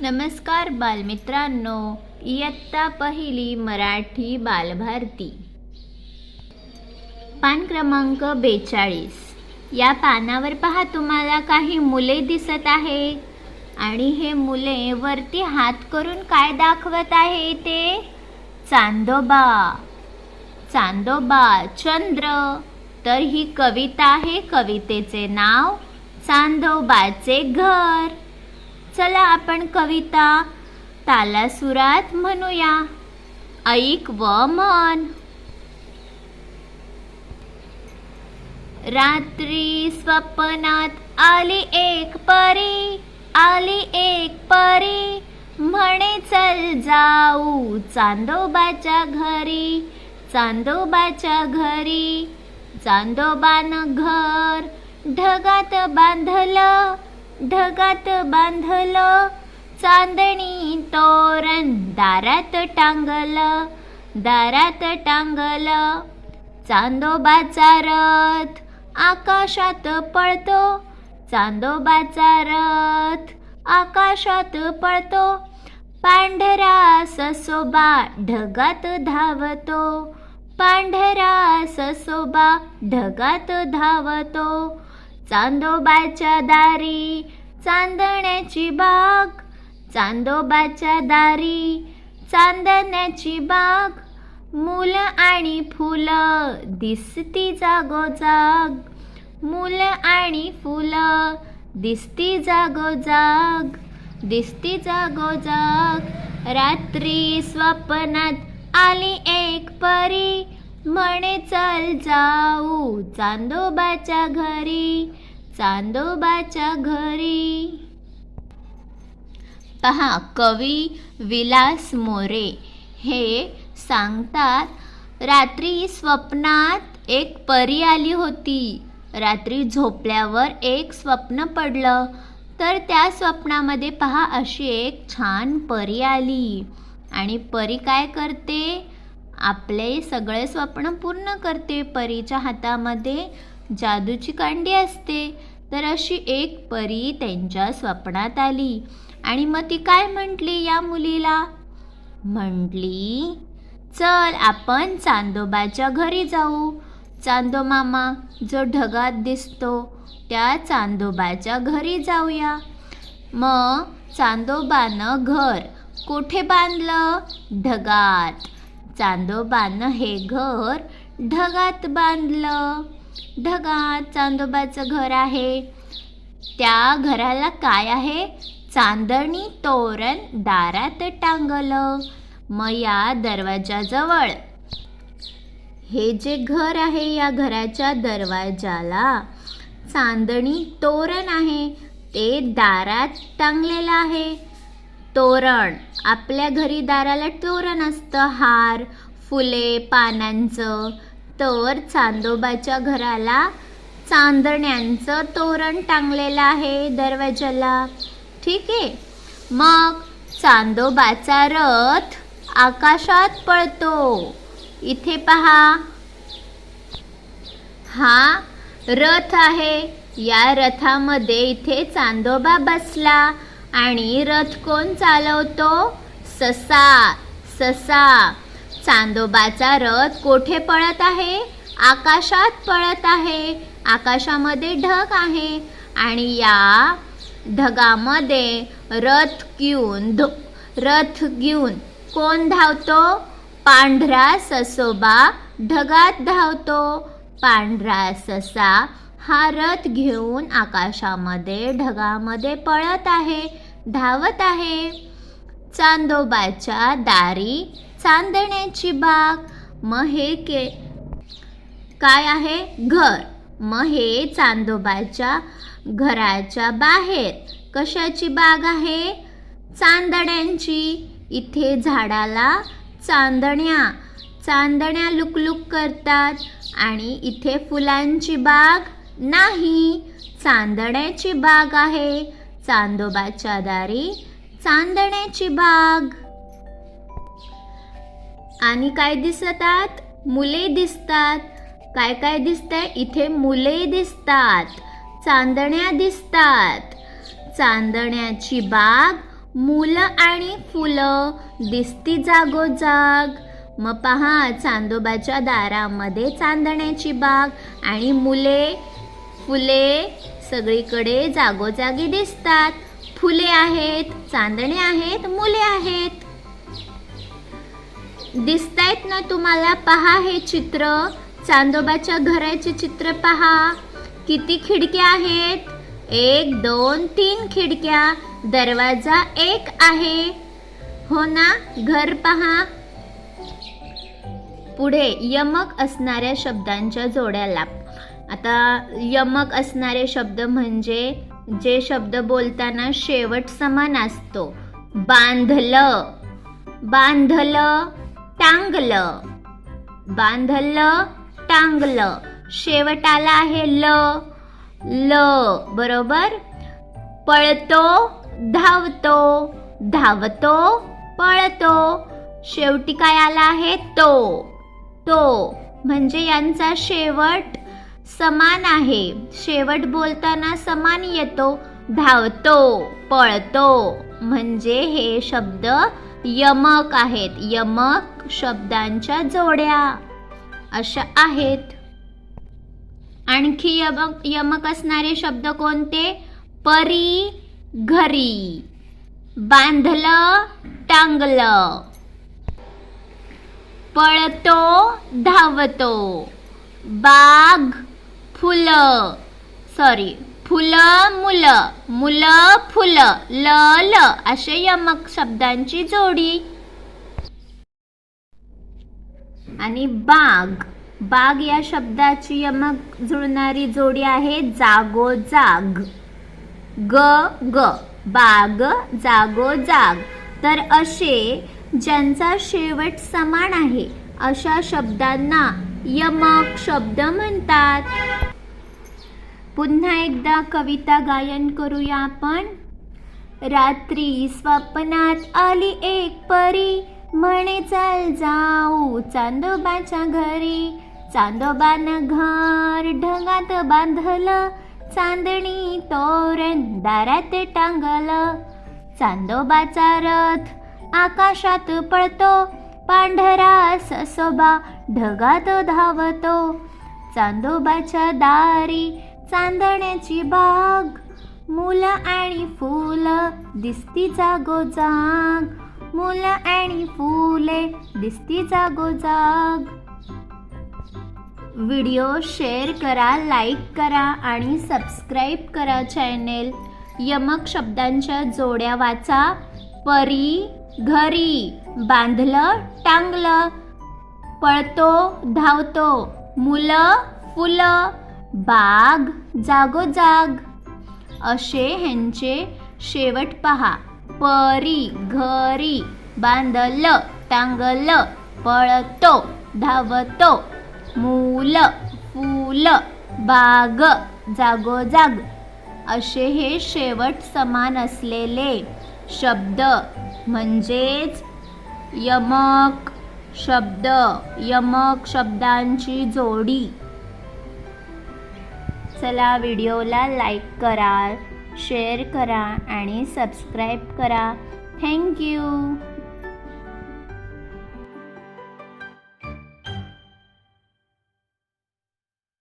नमस्कार बालमित्रांनो इयत्ता पहिली मराठी बालभारती. पान क्रमांक बेचाळीस. या पानावर पहा तुम्हाला काही मुले दिसत आहे आणि हे मुले वरती हात करून काय दाखवत आहे ते? चांदोबा. चांदोबा चंद्र. तर ही कविता आहे. कवितेचे नाव चांदोबाचे घर. चला आपण कविता तालासुरात म्हणूया. ऐक व मन. रात्री स्वप्नात आली एक परी आली एक परी. म्हणे चल जाऊ चांदोबाच्या घरी चांदोबाच्या घरी. चांदोबानं घर ढगात बांधलं ढगात बांधलं चांदणी तोरण दारात टांगलं दारात टांगलं. चांदोबाचा रथ आकाशात पळतो चांदोबाचा रथ आकाशात पळतो. पांढरा ससोबा ढगात धावतो पांढरा ससोबा ढगात धावतो. चांदोबाच्या दारी चांदण्याची बाग. चांदोबाच्या दारी चांदण्याची बाग. मुलं आणि फुलं दिसती जागोजाग. मुलं आणि फुलं दिसती जागोजाग. दिसती जागोजाग. रात्री स्वप्नात आली एक परी. म्हणे चल जाऊ चांदोबाच्या घरी चांदोबाच्या घरी. पहा कवी विलास मोरे हे सांगतात रात्री स्वप्नात एक परी आली होती. रात्री झोपल्यावर एक स्वप्न पडलं. तर त्या स्वप्नामध्ये पहा अशी एक छान परी आली. आणि परी काय करते? आपले सगळे स्वप्न पूर्ण करते परीच्या हातामध्ये जादूची कांडी असते. तर अशी एक परी त्यांच्या स्वप्नात आली आणि मग ती काय म्हटली या मुलीला? म्हटली चल आपण चांदोबाच्या घरी जाऊ. चांदो मामा जो ढगात दिसतो त्या चांदोबाच्या घरी जाऊया. मग चांदोबानं घर कोठे बांधलं? ढगात. चांदोबानं हे घर ढगात बांधलं. ढगात चांदोबाचं घर आहे. त्या घराला काय आहे? चांदणी तोरण दारात टांगलं. मग या दरवाजाजवळ. हे जे घर आहे या घराच्या दरवाजाला चांदणी तोरण आहे. ते दारात टांगलेलं आहे. तोरण. आपल्या घरी दाराला तोरण असतं. हार फुले पानांचं. तर चांदोबाच्या घराला चांदण्यांचं तोरण टांगलेलं आहे दरवाजाला. ठीक? आहे मग चांदोबाचा रथ आकाशात पळतो. इथे पहा. हा रथ आहे. या रथामध्ये इथे चांदोबा बसला. आणि रथ कोण चालवतो? ससा ससा. चांदोबाचा रथ कोठे पळत आहे? आकाशात पळत आहे. आकाशामध्ये ढग आहे. आणि या ढगामध्ये रथ घेऊन धो रथ घेऊन कोण धावतो? पांढरा ससोबा ढगात धावतो. पांढरा ससा हा रथ घेऊन आकाशामध्ये ढगामध्ये पळत आहे धावत आहे. चांदोबाच्या दारी चांदण्याची बाग. मग हे के काय आहे? घर. मग हे चांदोबाच्या घराच्या बाहेर. कशाची बाग आहे? चांदण्यांची. इथे झाडाला चांदण्या चांदण्या लुकलुक करतात आणि इथे फुलांची बाग. नाही चांदण्याची बाग आहे. चांदोबाच्या दारी चांदण्याची बाग. आणि काय दिसतात? मुले दिसतात. काय काय दिसतंय? इथे मुले दिसतात. चांदण्या दिसतात. चांदण्याची बाग मुलं आणि फुलं दिसती जागोजाग. मग पहा चांदोबाच्या दारामध्ये चांदण्याची बाग आणि मुले फुले सगळीकडे जागोजागी दिसतात. फुले आहेत चांदणे आहेत मुले आहेत. दिसतायत ना तुम्हाला? पहा हे चित्र. चांदोबाच्या घराचे चित्र पहा. किती खिडक्या आहेत? एक दोन तीन खिडक्या. दरवाजा एक आहे. हो ना? घर पहा. पुढे यमक असणाऱ्या शब्दांच्या जोड्या लाभ आता यमक असणारे शब्द म्हणजे जे शब्द बोलताना शेवट समान असतो. बांधलं. बांधलं टांगलं. बांधलं टांगलं. शेवटाला आहे ल. ल बरोबर? पळतो धावतो. धावतो पळतो. शेवटी काय आला आहे? तो. तो. म्हणजे यांचा शेवट समान आहे. शेवट बोलताना समान येतो धावतो पळतो. म्हणजे हे शब्द यमक आहेत. यमक शब्दांच्या जोड्या. अशा आहेत. आणखी यमक यमक असणारे शब्द कोणते? परी घरी. बांधलं टांगलं. पळतो धावतो. बाग फुलं. सॉरी फुलं मुलं. मुलं फुलं. ल ल असे यमक शब्दांची जोडी. आणि बाग. बाग या शब्दाची यमक जुळणारी जोडी आहे जागोजाग ग ग. बाग जागो जाग. तर असे ज्यांचा शेवट समान आहे अशा शब्दांना यमक शब्द म्हणतात. पुन्हा एकदा कविता गायन करूया आपण. रात्री स्वप्नात आली एक परी म्हणे चाल जाऊ चांदोबाच्या घरी. चांदोबानं घर ढगात बांधलं चांदणी तोरण दारात टांगलं. चांदोबाचा रथ आकाशात पळतो पांढरा ससोबा ढगात धावतो. चांदोबाच्या दारी चांदण्याची बाग. मुलं आणि फुल दिसती जागोजाग. मुलं आणि फुले दिसती जागोजाग. व्हिडिओ शेअर करा लाईक करा आणि सबस्क्राईब करा चॅनेल. यमक शब्दांच्या जोड्या वाचा. परी घरी बांधलं टांगलं. पळतो धावतो. मुलं फुलं बाग जागोजाग असे ह्यांचे शेवट पहा. परी घरी बांधल टांगलं पळतो धावतो. मूल फूल बाग जागोजाग असे हे शेवट समान असलेले. शब्द म्हणजेच यमक. शब्द यमक शब्दांची जोडी. चला व्हिडिओला लाईक करा शेअर करा आणि सबस्क्राईब करा. थँक्यू